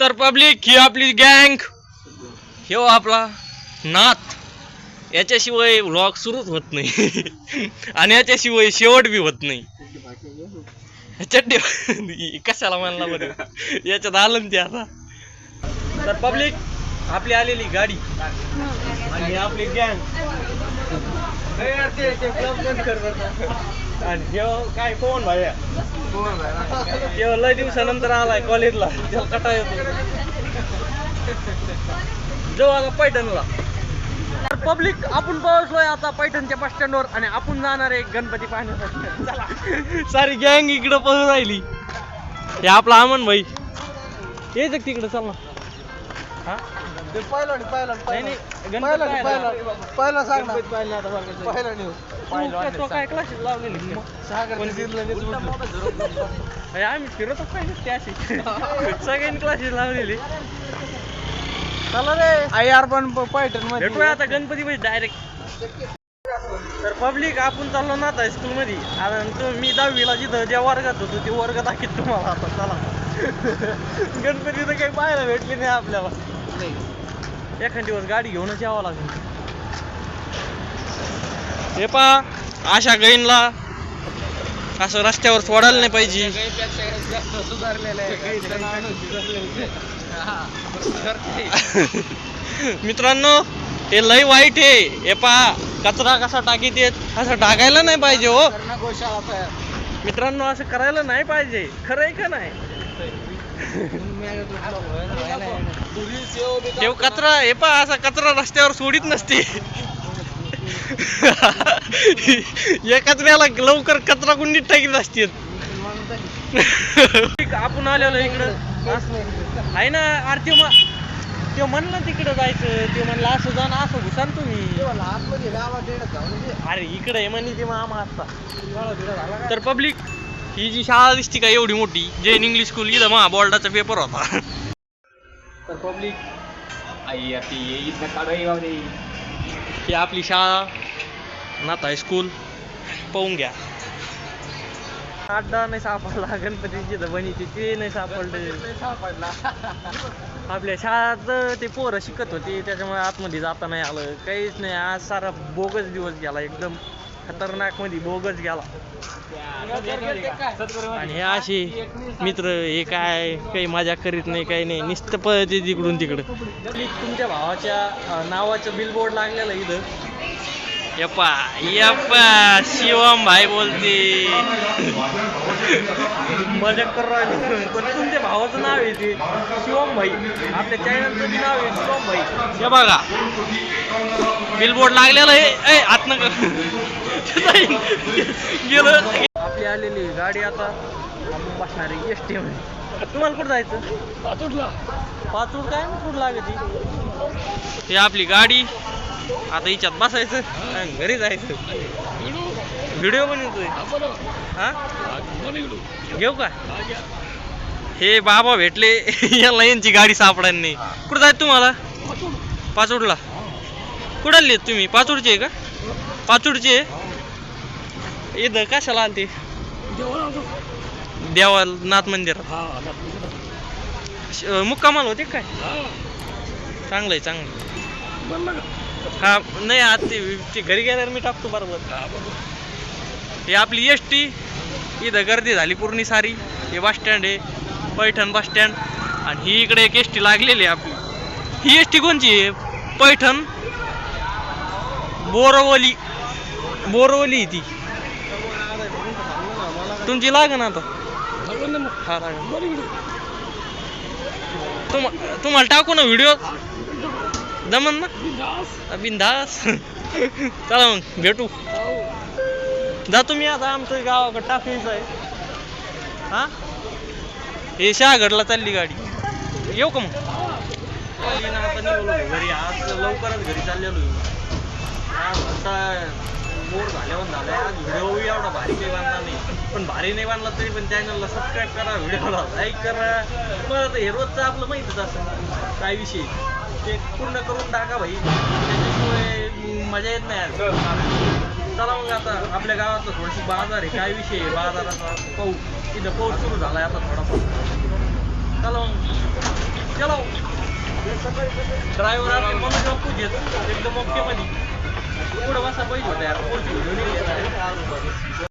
तर पब्लिक ही आपली गँग हे हो आपला नाथ याच्याशिवाय व्लॉग सुरूच होत नाही. आणि याच्याशिवाय शेवट बी होत नाही. चड्डे कशाला मानला बरं? याच्यात आलं ते आता. तर पब्लिक आपली आलेली गाडी. आणि आपली गँग आणि ह्यो काय कोण भाया ह्यो लय दिवसानंतर आलाय कॉलेजला. त्याला कटा येतो. जाऊ आता पैठणला. पब्लिक आपण पोहोचलोय आता पैठणच्या बस स्टँडवर आणि आपण जाणार आहे गणपती पाहण्यासाठी. चला. सारी गँग इकडं पळून राहिली. हे आपला अमन भाई. यायचं तिकडं चल ना. हा? ते पहिला पहिला नाही नाही गणपती पहिला. पहिला पहिला सांग ना. पहिला आता बघायचं. पहिला तू काय- क्लासेस लावलेली सागर आम्ही पाहिजे त्याशी सगळ्यांनी क्लासेस लावलेली. चला रे. आई यार पण पैठण भेटूया आता गणपती मध्ये डायरेक्ट तर पब्लिक आपण चाललो ना आता स्कूल मध्ये आता मी दहावीला जिथं ज्या वर्गात होतो ते वर्ग दाखवत तुम्हाला आता. चला. गणपती तर काही पाहायला भेटली नाही आपल्याला. एखाद दिवस गाडी घेऊनच यावं लागेल. हे पा अशा गाईंना असं रस्त्यावर सोडायला नाही पाहिजे. मित्रांनो हे लय वाईट आहे. हे पहा कचरा कसा टाकीत येत असं टाकायला नाही पाहिजे हो. मित्रांनो असं करायला नाही पाहिजे. खरं आहे का नाही? देव कचरा हे पहा असा कचरा रस्त्यावर सोडित नसते. या कचऱ्याला लवकर कचरा कुंडीत टाकीत असते आपण आलेलो इकडं. आहे ना अरे ते ते म्हणलं तिकडं जायचं ते म्हणलं असं जा ना असं घुसा तुम्ही. अरे इकडे आहे म्हणे ते मामा असता तर पब्लिक ही जी शाळा दिसती का एवढी मोठी जैन इंग्लिश स्कूल इथं महा बोर्डाचा पेपर होता. तर पब्लिक ही आपली शाळा. नाथ हायस्कूल पाहून घ्या. अड्डा नाही सापडला गणपतीची तर बनीची ते नाही सापडले. आपल्या शाळात ते पोरं शिकत होते त्याच्यामुळे आतमध्ये जाता नाही आलं. काहीच नाही आज सारा बोगस दिवस गेला एकदम खतरनाकमध्ये बोगस गेला. आणि हे असे मित्र हे काय काही मजा करीत नाही काही नाही. नुसतं पळते तिकडून तिकडं. तुमच्या भावाच्या नावाचं बिलबोर्ड लागलेलं इथं. यप्पा यप्पा शिवम भाई बोलते. मजा कर पण तुमच्या भावाचं नाव आहे ते? शिवम भाई. आपल्या चॅनलचं नाव आहे शिवम भाई. हे बघा. बिलबोर्ड लागलेलं आहे. ए आतनं गेलं आपली आलेली गाडी आता आपण बसणार आहे एस टी मध्ये. तुम्हाला कुठं जायचं? पाचूडला पाचूड काय ना कुठं लागत ही आपली गाडी. आता हिच्यात बसायचं. आणि घरी जायचं. व्हिडिओ? बनवतोय. हा घेऊ का? हे बाबा भेटले. याला यांची गाडी सापडायला नाही कुठं जायचं तुम्हाला? पाचोडला कुठं आले तुम्ही? पाचोडचे आहे का? पाचोडचे आहे? इथं कशाला आलते देवा नाथ मंदिरात श- मुक्कामाल होते काय? चांगलंय चांगलं हा नाही आता ते ते घरी गेल्यावर मी टाकतो बरोबर. हे आपली एस टी इथं गर्दी झाली पूर्ण सारी. हे बस स्टँड आहे पैठण बस स्टँड आणि ही इकडे एक एस टी लागलेली आहे आपली. ही एस टी कोणची आहे? पैठण बोरवली. बोरवली आहे ती. तुमची लागन आता. हा लागन तुम तुम्हाला टाकू ना व्हिडिओ जमन ना? बिंदास. चला मग भेटू. जातो मी आता आमचं गावाकडे टाकायचं आहे. हा? हे शहागडला चालली गाडी. येऊ का मग? घरी. आज लवकरच घरी चाललेलो. आज आता बोर झाल्यावर झालंय. आज व्हिडिओ एवढा भारी काही बांधला नाही. पण भारी नाही बांधला तरी पण चॅनलला सबस्क्राईब करा व्हिडिओला लाईक करा. बरं तर हे रोजचं आपलं माहितच असं काय विषय? ते पूर्ण करून टाका भाई. त्याच्याशिवाय मजा येत नाही चला मग आता आपल्या गावातलं थोडीशी बाजार आहे. काय विषय आहे? बाजाराचा पाऊस तिथं पाऊस सुरू झालाय आता थोडाफार. चला मग. चला ड्रायव्हर आपले मनोज बापू घेत एकदम ओके मध्ये. पुढं बसा पाहिजे होता यार पुढची व्हिडिओ